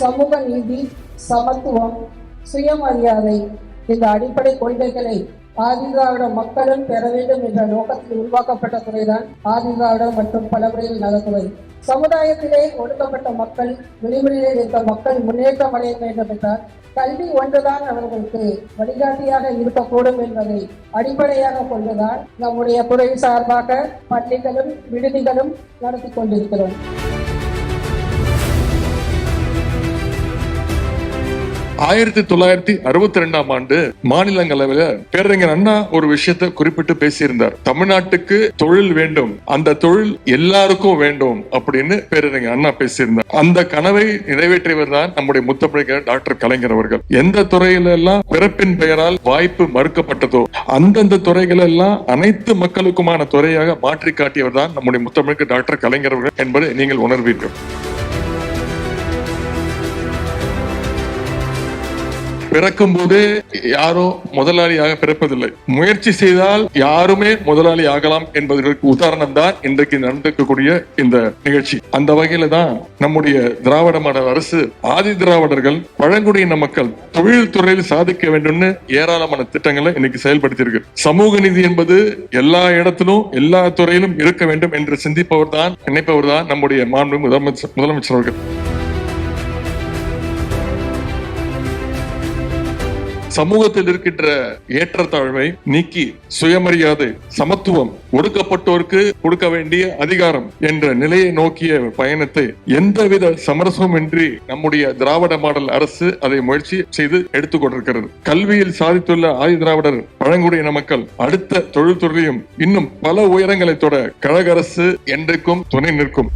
சமூக நீதி சமத்துவம் சுயமரியாதை இந்த அடிப்படை கொள்கைகளை ஆதிதிராவிட மக்களும் பெற வேண்டும் என்ற நோக்கத்தில் உருவாக்கப்பட்ட துறைதான் ஆதிதிராவிடம் மற்றும் பலமுறையில் நலத்துறை. சமுதாயத்திலே ஒடுக்கப்பட்ட மக்கள் விளிம்புகளில் இருக்க மக்கள் முன்னேற்றம் அடைய வேண்டும் என்றால் கல்வி ஒன்றுதான் அவர்களுக்கு வழிகாட்டியாக இருக்கக்கூடும் என்பதை அடிப்படையாக கொண்டுதான் நம்முடைய துறை சார்பாக பள்ளிகளும் விடுதிகளும் நடத்தி கொண்டிருக்கிறோம். ஆயிரத்தி தொள்ளாயிரத்தி அறுபத்தி ரெண்டாம் ஆண்டு மாநிலங்களவையில பேரறிஞர் அண்ணா ஒரு விஷயத்தை குறிப்பிட்டு பேசியிருந்தார். தமிழ்நாட்டுக்கு தொழில் வேண்டும். அந்த தொழில் எல்லாருக்கும் வேண்டும் அப்படின்னு பேரறிஞர் அண்ணா பேசியிருந்தார். அந்த கனவை நிறைவேற்றியவர் தான் நம்முடைய முத்தமிழர் டாக்டர் கலைஞர் அவர்கள். எந்த துறையில எல்லாம் பிறப்பின் பெயரால் வாய்ப்பு மறுக்கப்பட்டதோ அந்தந்த துறைகள் எல்லாம் அனைத்து மக்களுக்குமான துறையாக மாற்றி காட்டியவர் தான் நம்முடைய முத்தமிழுக்கு டாக்டர் கலைஞர் அவர்கள் என்பதை நீங்கள் உணர்வீர்கள். பிறக்கும் போதே யாரும் முதலாளியாக பிறப்பதில்லை. முயற்சி செய்தால் யாருமே முதலாளி ஆகலாம் என்பதற்கு உதாரணம் தான் இன்றைக்கு நடந்திருக்கக்கூடிய இந்த நிகழ்ச்சி. அந்த வகையில தான் நம்முடைய திராவிட மாடல் அரசு ஆதி திராவிடர்கள் பழங்குடியின மக்கள் தொழில் துறையில் சாதிக்க வேண்டும்னு ஏராளமான திட்டங்களை இன்னைக்கு செயல்படுத்தி இருக்கு சமூக நீதி என்பது எல்லா இடத்திலும் எல்லா துறையிலும் இருக்க வேண்டும் என்று சிந்திப்பவர் தான் நினைப்பவர் தான் நம்முடைய மாண்பு முதலமைச்சர் முதலமைச்சர் அவர்கள். சமூகத்தில் இருக்கின்ற ஏற்றத்தாழ்வை நீக்கி சுயமரியாதை சமத்துவம் ஒடுக்கப்பட்டோருக்கு கொடுக்க வேண்டிய அதிகாரம் என்ற நிலையை நோக்கிய பயணத்தை எந்தவித சமரசமின்றி நம்முடைய திராவிட மாடல் அரசு அதை முயற்சி செய்து எடுத்துக்கொண்டிருக்கிறது. கல்வியில் சாதித்துள்ள ஆதி திராவிடர் பழங்குடியின மக்கள் அடுத்த தொழில்துறையும் இன்னும் பல உயரங்களை தொட கழக அரசு என்றைக்கும் துணை நிற்கும்.